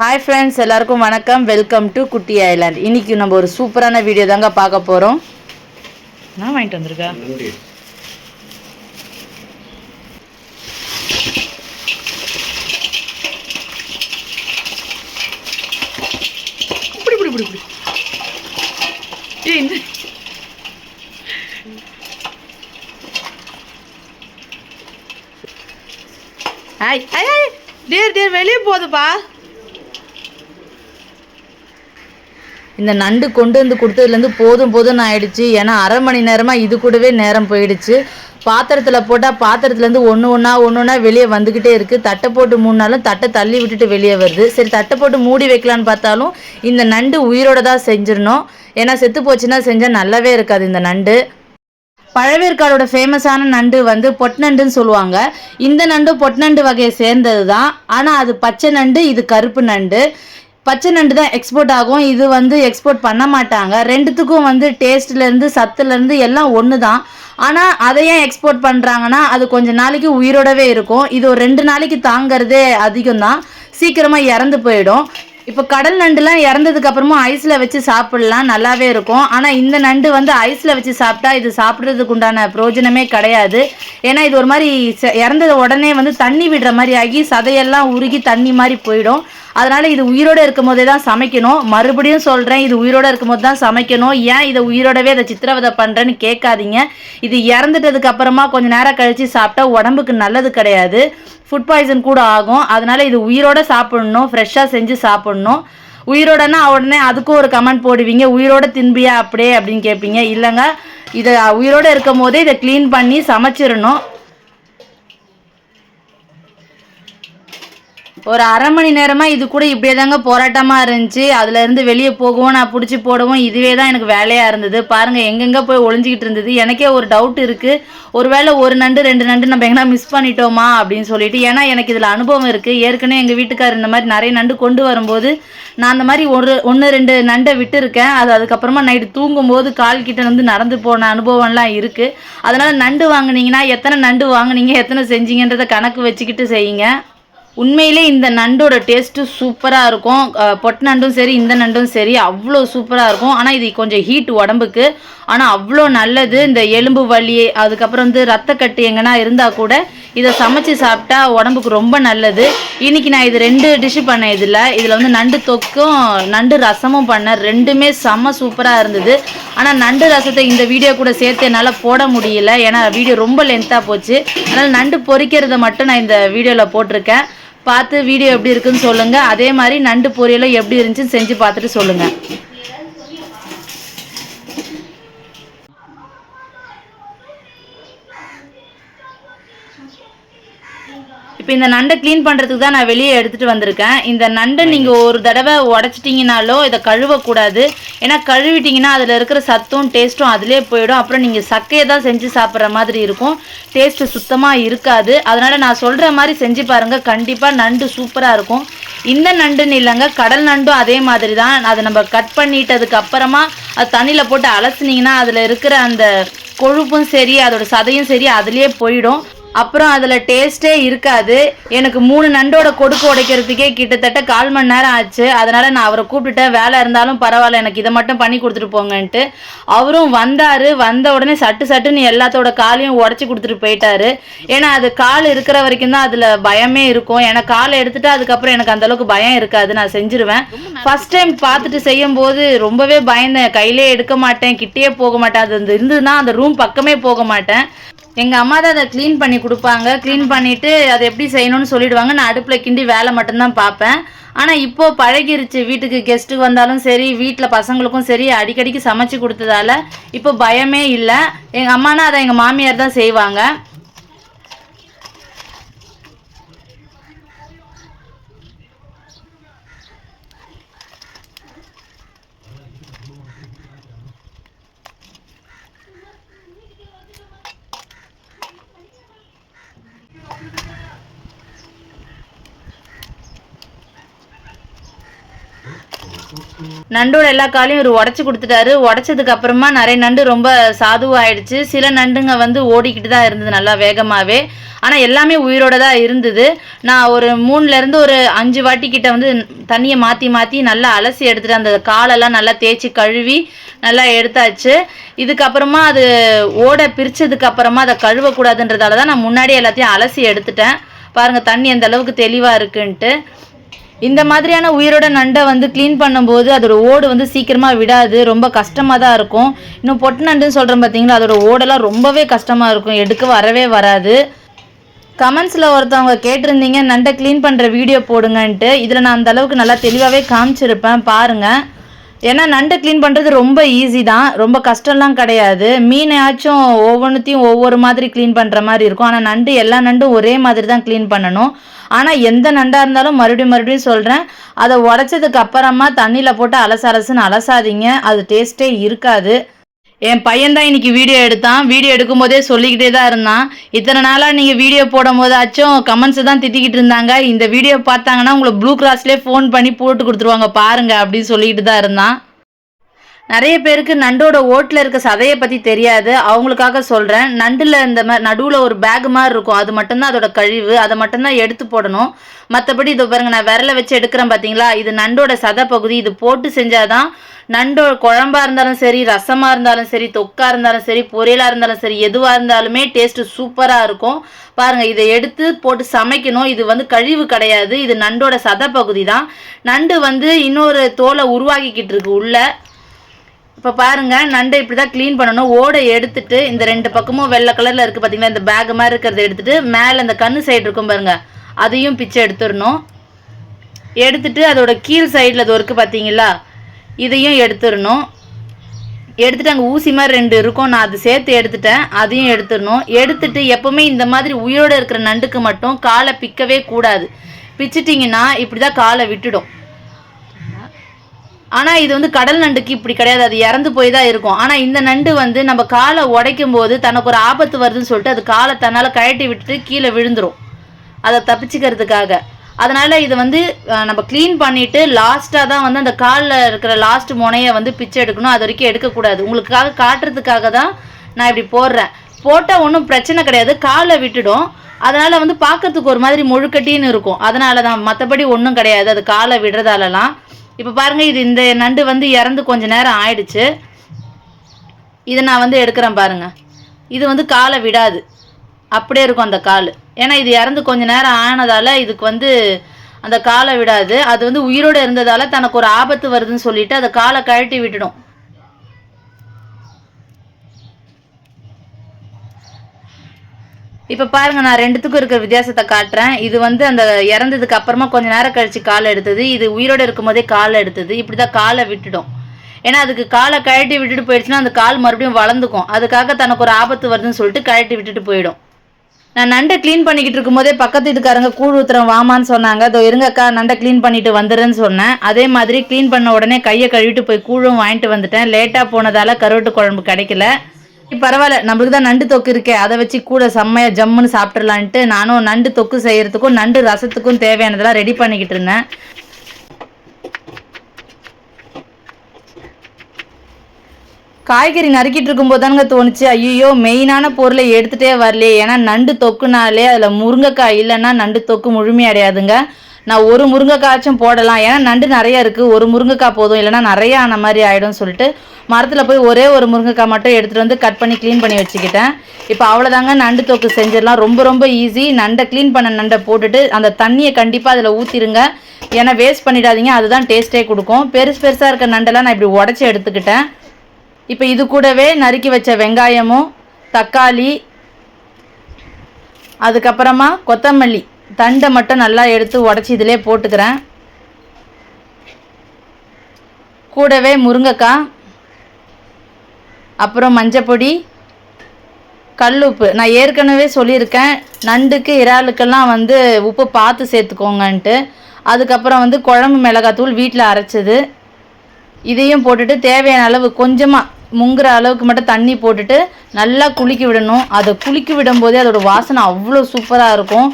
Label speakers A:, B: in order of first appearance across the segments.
A: Hi friends எல்லாருக்கும் வணக்கம். Welcome to குட்டி ஐலாண்ட் இன்றைக்கி நம்ம ஒரு சூப்பரான வீடியோ தாங்க பார்க்க போகிறோம் நான் வாங்கிட்டு வந்திருக்கா?
B: நன்றி
A: இப்படி இப்படி இப்படி. இப்படி டேர் டேர் வெளியே போகுதுப்பா இந்த நண்டு கொண்டு வந்து கொடுத்ததுலேருந்து போதும் போதும்னு ஆயிடுச்சு. ஏன்னா அரை மணி நேரமாக இது கூடவே நேரம் போயிடுச்சு. பாத்திரத்தில் போட்டால் பாத்திரத்துலேருந்து ஒன்று ஒன்றா ஒன்று ஒன்றா வெளியே வந்துக்கிட்டே இருக்குது தட்டை போட்டு மூணாலும் தட்டை தள்ளி விட்டுட்டு வெளியே வருது. சரி தட்டை போட்டு மூடி வைக்கலான்னு பார்த்தாலும் இந்த நண்டு உயிரோட தான் செஞ்சிடணும். ஏன்னா செத்து போச்சுன்னா செஞ்சால் நல்லாவே இருக்காது இந்த நண்டு. பழவேற்காடோட ஃபேமஸான நண்டு வந்து பொட்நண்டுன்னு சொல்லுவாங்க. இந்த நண்டு பொட்நண்டு வகையை சேர்ந்தது தான் ஆனால் அது பச்சை நண்டு இது கருப்பு நண்டு. பச்சை நண்டு தான் எக்ஸ்போர்ட் ஆகும். இது வந்து எக்ஸ்போர்ட் பண்ண மாட்டாங்க. ரெண்டுத்துக்கும் வந்து டேஸ்ட்லேருந்து சத்துலேருந்து எல்லாம் ஒன்று தான் ஆனால் அதை ஏன் எக்ஸ்போர்ட் பண்ணுறாங்கன்னா அது கொஞ்ச நாளைக்கு உயிரோடவே இருக்கும். இது ஒரு ரெண்டு நாளைக்கு தாங்கிறதே அதிகம் தான் சீக்கிரமாக இறந்து போயிடும். இப்போ கடல் நண்டுலாம் இறந்ததுக்கு அப்புறமா ஐஸில் வச்சு சாப்பிடலாம் நல்லாவே இருக்கும். ஆனால் இந்த நண்டு வந்து ஐஸில் வச்சு சாப்பிட்டா இது சாப்பிட்றதுக்கு உண்டான பிரயோஜனமே கிடையாது. ஏன்னா இது ஒரு மாதிரி இறந்தது உடனே வந்து தண்ணி விடுற மாதிரி ஆகி சதையெல்லாம் உருகி தண்ணி மாதிரி போயிடும். அதனால் இது உயிரோட இருக்கும் போதே தான் சமைக்கணும். மறுபடியும் சொல்கிறேன் இது உயிரோட இருக்கும் போது தான் சமைக்கணும். ஏன் இதை உயிரோடவே அதை சித்திரவதை பண்ணுறேன்னு கேட்காதீங்க. இது இறந்துட்டதுக்கு அப்புறமா கொஞ்சம் நேரம் கழித்து சாப்பிட்டா உடம்புக்கு நல்லது கிடையாது. ஃபுட் பாய்சன் கூட ஆகும். அதனால் இது உயிரோட சாப்பிடணும் ஃப்ரெஷ்ஷாக செஞ்சு சாப்பிடணும். உயிரோடனா உடனே அதுக்கும் ஒரு கமெண்ட் போடுவீங்க. உயிரோட தின்பியா அப்படியே அப்படின்னு கேட்பீங்க. இல்லைங்க இதை உயிரோட இருக்கும் போதே இதை க்ளீன் பண்ணி சமைச்சிடணும். ஒரு அரை மணி நேரமா இது கூட இப்படியே தாங்க போராட்டமா இருந்துச்சு. அதுல இருந்து வெளியே போகவும் நான் பிடிச்சி போடவும் இதுவே தான் எனக்கு வேலையா இருந்தது. பாருங்க எங்கெங்க போய் ஒளிஞ்சிக்கிட்டு இருந்தது. எனக்கே ஒரு டவுட் இருக்கு. ஒருவேளை ஒரு நண்டு ரெண்டு நண்டு நம்ம எங்கன்னா மிஸ் பண்ணிட்டோமா அப்படின்னு சொல்லிட்டு. ஏன்னா எனக்கு இதுல அனுபவம் இருக்கு. ஏற்கனவே எங்க வீட்டுக்காரர் இந்த மாதிரி நிறைய நண்டு கொண்டு வரும்போது நான் அந்த மாதிரி ஒரு ஒன்று ரெண்டு நண்டை விட்டுருக்கேன். அது அதுக்கப்புறமா நைட்டு தூங்கும்போது கால் கிட்ட வந்து நடந்து போன அனுபவம்லாம் இருக்கு. அதனால நண்டு வாங்குனீங்கன்னா எத்தனை நண்டு வாங்குனீங்க எத்தனை செஞ்சீங்கன்றதை கணக்கு வச்சுக்கிட்டு செய்யுங்க. உண்மையிலே இந்த நண்டோட டேஸ்ட்டு சூப்பராக இருக்கும். அஹ் பொட்டு நண்டும் சரி இந்த நண்டும் சரி அவ்வளோ சூப்பராக இருக்கும். ஆனால் இது கொஞ்சம் ஹீட் உடம்புக்கு. ஆனால் அவ்வளோ நல்லது. இந்த எலும்பு வலி அதுக்கப்புறம் வந்து ரத்தக்கட்டு எங்கன்னா இருந்தால் கூட இதை சமைச்சு சாப்பிட்டா உடம்புக்கு ரொம்ப நல்லது. இன்றைக்கி நான் இது ரெண்டு டிஷ்ஷு பண்ணேன் இதில் இதில் வந்து நண்டு தொக்கும் நண்டு ரசமும் பண்ணேன். ரெண்டுமே செம்ம சூப்பராக இருந்தது. ஆனால் நண்டு ரசத்தை இந்த வீடியோ கூட சேர்த்து என்னால் போட முடியல. ஏன்னா வீடியோ ரொம்ப லென்த்தாக போச்சு. அதனால் நண்டு பொரிக்கிறத மட்டும் நான் இந்த வீடியோவில் போட்டிருக்கேன். பார்த்து வீடியோ எப்படி இருக்குன்னு சொல்லுங்கள் அதே மாதிரி நண்டு பொரியலும் எப்படி இருந்துச்சுன்னு செஞ்சு பார்த்துட்டு சொல்லுங்கள் இப்போ இந்த நண்டை க்ளீன் பண்ணுறதுக்கு தான் நான் வெளியே எடுத்துகிட்டு வந்திருக்கேன். இந்த நண்டை நீங்கள் ஒரு தடவை உடச்சிட்டிங்கனாலோ இதை கழுவக்கூடாது. ஏன்னா கழுவிட்டிங்கன்னா அதில் இருக்கிற சத்தும் டேஸ்ட்டும் அதிலே போயிடும். அப்புறம் நீங்கள் சக்கையை தான் செஞ்சு சாப்பிட்ற மாதிரி இருக்கும். டேஸ்ட்டு சுத்தமாக இருக்காது. அதனால் நான் சொல்கிற மாதிரி செஞ்சு பாருங்கள் கண்டிப்பாக நண்டு சூப்பராக இருக்கும். இந்த நண்டுன்னு இல்லைங்க கடல் நண்டும் அதே மாதிரி தான். அதை நம்ம கட் பண்ணிட்டதுக்கு அப்புறமா அது தண்ணியில் போட்டு அலசுனீங்கன்னா அதில் இருக்கிற அந்த கொழுப்பும் சரி அதோட சதையும் சரி அதுலேயே போயிடும். அப்புறம் அதில் டேஸ்ட்டே இருக்காது. எனக்கு மூணு நண்டோட கொடுக்கு உடைக்கிறதுக்கே கிட்டத்தட்ட கால் மணி நேரம் ஆச்சு. அதனால் நான் அவரை கூப்பிட்டுட்டேன். வேலை இருந்தாலும் பரவாயில்ல எனக்கு இதை மட்டும் பண்ணி கொடுத்துட்டு போங்கன்ட்டு. அவரும் வந்தார். வந்த உடனே சட்டு சட்டுன்னு எல்லாத்தோட காலையும் உடச்சி கொடுத்துட்டு போயிட்டாரு. ஏன்னா அது கால் இருக்கிற வரைக்கும் தான் அதில் பயமே இருக்கும். ஏன்னா காலை எடுத்துட்டு அதுக்கப்புறம் எனக்கு அந்த அளவுக்கு பயம் இருக்காது. நான் செஞ்சிருவேன். ஃபர்ஸ்ட் டைம் பார்த்துட்டு செய்யும் போது ரொம்பவே பயந்தேன். கையிலே எடுக்க மாட்டேன். கிட்டேயே போக மாட்டேன். அது இருந்ததுன்னா அந்த ரூம் பக்கமே போக மாட்டேன். எங்க அம்மா தான் அதை க்ளீன் பண்ணி கொடுப்பாங்க. க்ளீன் பண்ணிட்டு அதை எப்படி செய்யணும்னு சொல்லிடுவாங்க. நான் அடுப்புல கிண்டி வேலை மட்டும்தான் பார்ப்பேன். ஆனால் இப்போ பழகிருச்சு. வீட்டுக்கு கெஸ்ட்டுக்கு வந்தாலும் சரி வீட்டில் பசங்களுக்கும் சரி அடிக்கடிக்கு சமைச்சு கொடுத்ததால இப்போ பயமே இல்லை. எங்கள் அம்மானா அதை எங்கள் மாமியார் தான் செய்வாங்க. நண்டோட எல்லா காலையும் ஒரு உடச்சி கொடுத்துட்டாரு. உடச்சதுக்கு அப்புறமா நிறைய நண்டு ரொம்ப சாதுவாயிடுச்சு. சில நண்டுங்க வந்து ஓடிக்கிட்டு தான் இருந்தது நல்லா வேகமாகவே ஆனால் எல்லாமே உயிரோட தான் இருந்தது. நான் ஒரு மூணுலேருந்து ஒரு அஞ்சு வாட்டி கிட்ட வந்து தண்ணியை மாற்றி மாற்றி நல்லா அலசி எடுத்துட்டு அந்த காலெல்லாம் நல்லா தேய்ச்சி கழுவி நல்லா எடுத்தாச்சு. இதுக்கப்புறமா அது ஓட பிரித்ததுக்கு அப்புறமா அதை கழுவக்கூடாதுன்றதால தான் நான் முன்னாடி எல்லாத்தையும் அலசி எடுத்துட்டேன். பாருங்கள் தண்ணி எந்த அளவுக்கு தெளிவாக இருக்குன்ட்டு. இந்த மாதிரியான உயிரோட நண்டை வந்து க்ளீன் பண்ணும்போது அதோட ஓடு வந்து சீக்கிரமாக விடாது ரொம்ப கஷ்டமாக தான் இருக்கும். இன்னும் பொட்டு நண்டுன்னு சொல்கிறேன் பார்த்தீங்களா அதோட ஓடெல்லாம் ரொம்பவே கஷ்டமாக இருக்கும். எடுக்க வரவே வராது. கமெண்ட்ஸில் ஒருத்தவங்க கேட்டிருந்தீங்க நண்டை க்ளீன் பண்ணுற வீடியோ போடுங்கன்ட்டு. இதில் நான் அந்த அளவுக்கு நல்லா தெளிவாகவே காமிச்சிருப்பேன் பாருங்கள் ஏன்னா நண்டை க்ளீன் பண்ணுறது ரொம்ப ஈஸி தான். ரொம்ப கஷ்டம்லாம் கிடையாது. மீனையாச்சும் ஒவ்வொன்றுத்தையும் ஒவ்வொரு மாதிரி க்ளீன் பண்ணுற மாதிரி இருக்கும். ஆனால் நண்டு எல்லா நண்டும் ஒரே மாதிரி தான் க்ளீன் பண்ணணும். ஆனால் எந்த நண்டாக இருந்தாலும் மறுபடியும் மறுபடியும் சொல்கிறேன் அதை உடச்சதுக்கு அப்புறமா தண்ணியில் போட்டு அலச அலசுன்னு அலசாதீங்க. அது டேஸ்ட்டே இருக்காது. என் பையன் தான் இன்னைக்கு வீடியோ எடுத்தான். வீடியோ எடுக்கும்போதே சொல்லிக்கிட்டே தான் இருந்தான். இத்தனை நாளாக நீங்கள் வீடியோ போடும் போதாச்சும் கமெண்ட்ஸ் தான் திட்டிக்கிட்டு இருந்தாங்க. இந்த வீடியோ பார்த்தாங்கன்னா உங்களை ப்ளூ கிராஸ்லேயே ஃபோன் பண்ணி போட்டு கொடுத்துருவாங்க பாருங்க அப்படின்னு சொல்லிக்கிட்டு தான் இருந்தான். நிறைய பேருக்கு நண்டோட ஓட்டில் இருக்க சதையை பற்றி தெரியாது. அவங்களுக்காக சொல்கிறேன் நண்டில் இந்த மாதிரி நடுவில் ஒரு பேக் மாதிரி இருக்கும். அது மட்டும்தான் அதோட கழிவு. அதை மட்டும்தான் எடுத்து போடணும். மற்றபடி இதை பாருங்கள் நான் விரலை வச்சு எடுக்கிறேன் பார்த்தீங்களா இது நண்டோட சதை பகுதி. இது போட்டு செஞ்சாதான் நண்டோ குழம்பா இருந்தாலும் சரி ரசமாக இருந்தாலும் சரி தொக்காக இருந்தாலும் சரி பொரியலாக இருந்தாலும் சரி எதுவாக இருந்தாலுமே டேஸ்ட்டு சூப்பராக இருக்கும். பாருங்கள் இதை எடுத்து போட்டு சமைக்கணும். இது வந்து கழிவு கிடையாது. இது நண்டோட சதை பகுதி தான் நண்டு வந்து இன்னொரு தோலை உருவாக்கிக்கிட்டு இருக்கு உள்ளே. இப்போ பாருங்க நண்டை இப்படி தான் க்ளீன் பண்ணணும். ஓடை எடுத்துட்டு இந்த ரெண்டு பக்கமும் வெள்ளை கலரில் இருக்குது பார்த்தீங்களா இந்த பேக் மாதிரி இருக்கிறத எடுத்துட்டு மேலே இந்த கண்ணு சைடு இருக்கும் பாருங்க. அதையும் பிச்சை எடுத்துடணும். எடுத்துட்டு அதோட கீழ் சைடில் அது இருக்குது பார்த்தீங்களா இதையும் எடுத்துடணும். எடுத்துட்டு அங்கே ஊசி மாதிரி ரெண்டு இருக்கும். நான் அது சேர்த்து எடுத்துட்டேன். அதையும் எடுத்துடணும். எடுத்துட்டு எப்போவுமே இந்த மாதிரி உயிரோடு இருக்கிற நண்டுக்கு மட்டும் காலை பிக்கவே கூடாது. பிச்சிட்டிங்கன்னா இப்படி தான் காலை விட்டுடும். ஆனால் இது வந்து கடல் நண்டுக்கு இப்படி கிடையாது. அது இறந்து போய் தான் இருக்கும். ஆனால் இந்த நண்டு வந்து நம்ம காலை உடைக்கும் போது தனக்கு ஒரு ஆபத்து வருதுன்னு சொல்லிட்டு அது காலை தன்னால் கழட்டி விட்டுட்டு கீழே விழுந்துரும். அதை தப்பிச்சுக்கிறதுக்காக. அதனால் இதை வந்து நம்ம க்ளீன் பண்ணிவிட்டு லாஸ்ட்டாக தான் வந்து அந்த காலில் இருக்கிற லாஸ்ட் முனையை வந்து பிச்சை எடுக்கணும். அது வரைக்கும் எடுக்கக்கூடாது. உங்களுக்காக காட்டுறதுக்காக தான் நான் இப்படி போடுறேன். போட்டால் ஒன்றும் பிரச்சனை கிடையாது. காலை விட்டுடும். அதனால் வந்து பார்க்கறதுக்கு ஒரு மாதிரி முழுக்கட்டின்னு இருக்கும். அதனால தான் மற்றபடி ஒன்றும் கிடையாது. அது காலை விடுறதாலலாம். இப்போ பாருங்க இது இந்த நண்டு வந்து இறந்து கொஞ்ச நேரம் ஆயிடுச்சு. இதை நான் வந்து எடுக்கிறேன் பாருங்க. இது வந்து காலை விடாது. அப்படியே இருக்கும் அந்த கால். ஏன்னா இது இறந்து கொஞ்ச நேரம் ஆனதால் இதுக்கு வந்து அந்த காலை விடாது. அது வந்து உயிரோடு இருந்ததால் தனக்கு ஒரு ஆபத்து வருதுன்னு சொல்லிட்டு அதை காலை கழட்டி விட்டுடும். இப்போ பாருங்க நான் ரெண்டுத்துக்கும் இருக்கிற வித்தியாசத்தை காட்டுறேன். இது வந்து அந்த இறந்ததுக்கு அப்புறமா கொஞ்ச நேரம் கழிச்சு காலை எடுத்தது. இது உயிரோட இருக்கும் போதே காலை எடுத்தது. இப்படி தான் காலை விட்டுடும். ஏன்னா அதுக்கு காலை கழட்டி விட்டுட்டு போயிடுச்சுன்னா அந்த கால் மறுபடியும் வளர்ந்துக்கும். அதுக்காக தனக்கு ஒரு ஆபத்து வருதுன்னு சொல்லிட்டு கழட்டி விட்டுட்டு போயிடும். நான் நண்டை க்ளீன் பண்ணிக்கிட்டு இருக்கும்போதே பக்கத்து வீட்டுக்காரங்க கூழ் ஊத்துறோம் வாமான்னு சொன்னாங்க. அதோ இருங்கக்கா நண்டை க்ளீன் பண்ணிட்டு வந்துடுறேன்னு சொன்னேன். அதே மாதிரி க்ளீன் பண்ண உடனே கையை கழுவிட்டு போய் கூழும் வாங்கிட்டு வந்துட்டேன். லேட்டாக போனதால கருவட்டு குழம்பு கிடைக்கல. பரவாயில்ல நம்மளுக்கு தான் நண்டு தொக்கு இருக்கே. அதை வச்சு கூட செம்மையா ஜம்முன்னு சாப்பிட்றலான்ட்டு நானும் நண்டு தொக்கு செய்யறதுக்கும் நண்டு ரசத்துக்கும் தேவையானதெல்லாம் ரெடி பண்ணிக்கிட்டு இருந்தேன். காய்கறி நறுக்கிட்டு இருக்கும்போது தானுங்க தோணுச்சு. ஐயோ மெயினான பொருளை எடுத்துகிட்டே வரலையே. ஏன்னா நண்டு தொக்குனாலே அதில் முருங்கைக்காய் இல்லைன்னா நண்டு தொக்கு முழுமையடையாதுங்க. நான் ஒரு முருங்கைக்காய்ச்சும் போடலாம். ஏன்னா நண்டு நிறைய இருக்குது ஒரு முருங்கைக்காய் போதும். இல்லைன்னா நிறைய ஆன மாதிரி ஆகிடும் சொல்லிட்டு மரத்தில் போய் ஒரே ஒரு முருங்கைக்காய் மட்டும் எடுத்துகிட்டு வந்து கட் பண்ணி க்ளீன் பண்ணி வச்சுக்கிட்டேன். இப்போ அவ்வளோதாங்க நண்டு தொக்கு செஞ்சிடலாம். ரொம்ப ரொம்ப ஈஸி நண்டை க்ளீன் பண்ண நண்டை போட்டுட்டு அந்த தண்ணியை கண்டிப்பாக அதில் ஊற்றிடுங்க ஏன்னா வேஸ்ட் பண்ணிடாதீங்க. அதுதான் டேஸ்ட்டே கொடுக்கும். பெருசு பெருசாக இருக்க நண்டெல்லாம் நான் இப்படி உடச்சி எடுத்துக்கிட்டேன். இப்போ இது கூடவே நறுக்கி வச்ச வெங்காயமும் தக்காளி அதுக்கப்புறமா கொத்தமல்லி. தண்டை மட்டும் நல்லா எடுத்து உடச்சி இதிலே போட்டுக்கிறேன். கூடவே முருங்கைக்காய் அப்புறம் மஞ்சப்பொடி கல் உப்பு. நான் ஏற்கனவே சொல்லியிருக்கேன் நண்டுக்கு இறாலுக்கெல்லாம் வந்து உப்பு பார்த்து சேர்த்துக்கோங்கன்ட்டு. அதுக்கப்புறம் வந்து குழம்பு மிளகாத்தூள் வீட்டில் அரைச்சது. இதையும் போட்டுட்டு தேவையான அளவு கொஞ்சமாக முங்குற அளவுக்கு மட்டும் தண்ணி போட்டுட்டு நல்லா குலுக்கி விடணும். அதை குலுக்கி விடும்போதே அதோட வாசனை அவ்வளோ சூப்பராக இருக்கும்.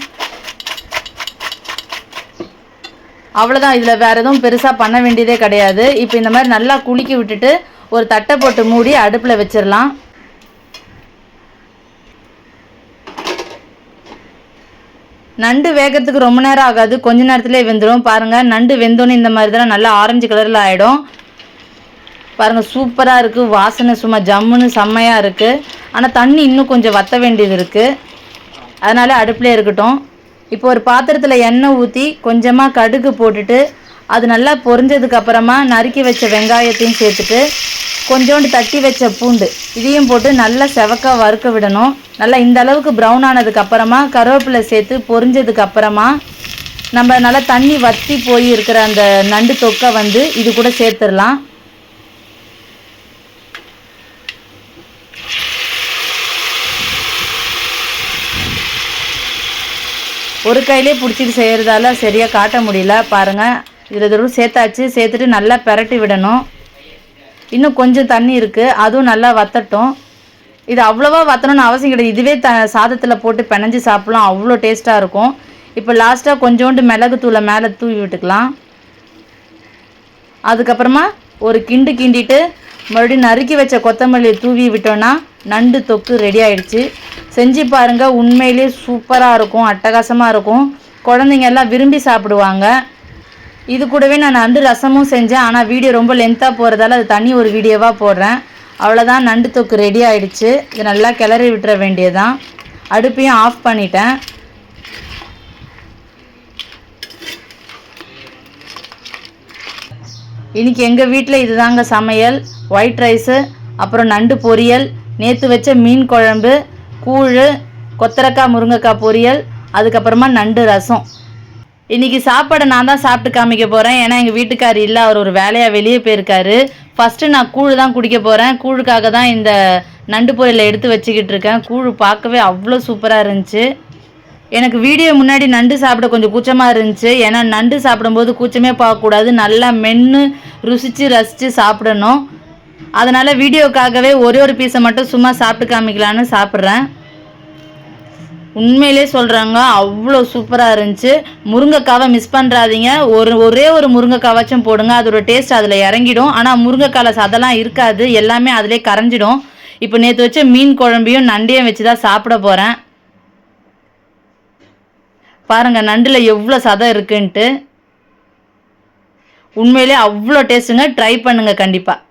A: அவ்வளோதான் இதில் வேறு எதுவும் பெருசாக பண்ண வேண்டியதே கிடையாது. இப்போ இந்த மாதிரி நல்லா குலுக்கி விட்டுட்டு ஒரு தட்டை போட்டு மூடி அடுப்பில் வச்சிடலாம் நண்டு வேகிறதுக்கு ரொம்ப நேரம் ஆகாது. கொஞ்ச நேரத்துலேயே வெந்துடும் பாருங்கள் நண்டு வெந்தோன்னு இந்த மாதிரி தான் நல்லா ஆரஞ்சு கலரில் ஆகிடும் பாருங்கள் சூப்பராக இருக்குது வாசனை சும்மா ஜம்முன்னு செம்மையாக இருக்குது ஆனால் தண்ணி இன்னும் கொஞ்சம் வற்ற வேண்டியது இருக்குது அதனால் அடுப்பிலே இருக்கட்டும். இப்போ ஒரு பாத்திரத்தில் எண்ணெய் ஊற்றி கொஞ்சமாக கடுகு போட்டுட்டு அது நல்லா பொரிஞ்சதுக்கு அப்புறமா நறுக்கி வச்ச வெங்காயத்தையும் சேர்த்துட்டு கொஞ்சோண்டு தட்டி வச்ச பூண்டு இதையும் போட்டு நல்லா செவக்க வறுக்க விடணும். நல்லா இந்த அளவுக்கு ப்ரௌன் ஆனதுக்கு அப்புறமா கருவேப்பிலை சேர்த்து பொரிஞ்சதுக்கு அப்புறமா நம்ம நல்லா தண்ணி வற்றி போய் இருக்கிற அந்த நண்டு தொக்கை வந்து இது கூட சேர்த்துடலாம். ஒரு கையிலே பிடிச்சிட்டு செய்கிறதால சரியாக காட்ட முடியல. பாருங்கள் இதில் தடவை சேர்த்தாச்சு. சேர்த்துட்டு நல்லா பெரட்டி விடணும். இன்னும் கொஞ்சம் தண்ணி இருக்குது அதுவும் நல்லா வத்தட்டும். இது அவ்வளோவா வத்தணும்னு அவசியம் கிடையாது. இதுவே த சாதத்தில் போட்டு பிணைஞ்சு சாப்பிட்லாம். அவ்வளோ டேஸ்ட்டாக இருக்கும். இப்போ லாஸ்ட்டாக கொஞ்சோண்டு மிளகுத்தூளை மேலே தூவி விட்டுக்கலாம். அதுக்கப்புறமா ஒரு கிண்டு கிண்டிட்டு மறுபடியும் நறுக்கி வச்ச கொத்தமல்லியை தூவி விட்டோன்னா நண்டு தொக்கு ரெடி ஆயிடுச்சு. செஞ்சு பாருங்கள் உண்மையிலே சூப்பராக இருக்கும் அட்டகாசமாக இருக்கும். குழந்தைங்க எல்லாம் விரும்பி சாப்பிடுவாங்க. இது கூடவே நான் நண்டு ரசமும் செஞ்சேன். ஆனால் வீடியோ ரொம்ப லென்த்தாக போகிறதால அது தனி ஒரு வீடியோவாக போடுறேன். அவ்வளோதான் நண்டு தொக்கு ரெடி ஆயிடுச்சு. இது நல்லா கிளறி விட்டுற வேண்டியதுதான். அடுப்பையும் ஆஃப் பண்ணிட்டேன். இன்றைக்கி எங்கள் வீட்டில் இதுதாங்க சமையல். ஒயிட் ரைஸு அப்புறம் நண்டு பொரியல். நேற்று வச்ச மீன் குழம்பு கூழ் கொத்தரக்காய் முருங்கைக்காய் பொரியல் அதுக்கப்புறமா நண்டு ரசம். இன்றைக்கி சாப்பாடை நான் தான் சாப்பிட்டு காமிக்க போகிறேன் ஏன்னா எங்கள் வீட்டுக்கார் இல்லை அவர் ஒரு வேலையாக வெளியே போயிருக்காரு. ஃபஸ்ட்டு நான் கூழ் தான் குடிக்க போகிறேன் கூழுக்காக தான் இந்த நண்டு பொரியலை எடுத்து வச்சுக்கிட்டு இருக்கேன். கூழ் பார்க்கவே அவ்வளோ சூப்பராக இருந்துச்சு. எனக்கு வீடியோ முன்னாடி நண்டு சாப்பிட கொஞ்சம் கூச்சமாக இருந்துச்சு. ஏன்னா நண்டு சாப்பிடும்போது கூச்சமே பார்க்கக்கூடாது. நல்லா மென்று ருசித்து ரசித்து சாப்பிடணும். அதனால் வீடியோக்காகவே ஒரே ஒரு பீஸை மட்டும் சும்மா சாப்பிட்டு காமிக்கலான்னு சாப்பிட்றேன். உண்மையிலே சொல்கிறாங்க அவ்வளோ சூப்பராக இருந்துச்சு. முருங்கைக்காவை மிஸ் பண்ணுறாதீங்க ஒரு ஒரே ஒரு முருங்கைக்காவாச்சும் போடுங்க அதோட டேஸ்ட் அதில் இறங்கிடும். ஆனால் முருங்கைக்கால சதெல்லாம் இருக்காது எல்லாமே அதிலே கரைஞ்சிடும். இப்போ நேற்று வச்ச மீன் குழம்பையும் நண்டையும் வச்சு தான் சாப்பிட போகிறேன் பாருங்கள் நண்டில் எவ்வளோ சதம் இருக்குன்ட்டு. உண்மையிலே அவ்வளோ டேஸ்ட்டுங்க ட்ரை பண்ணுங்கள் கண்டிப்பாக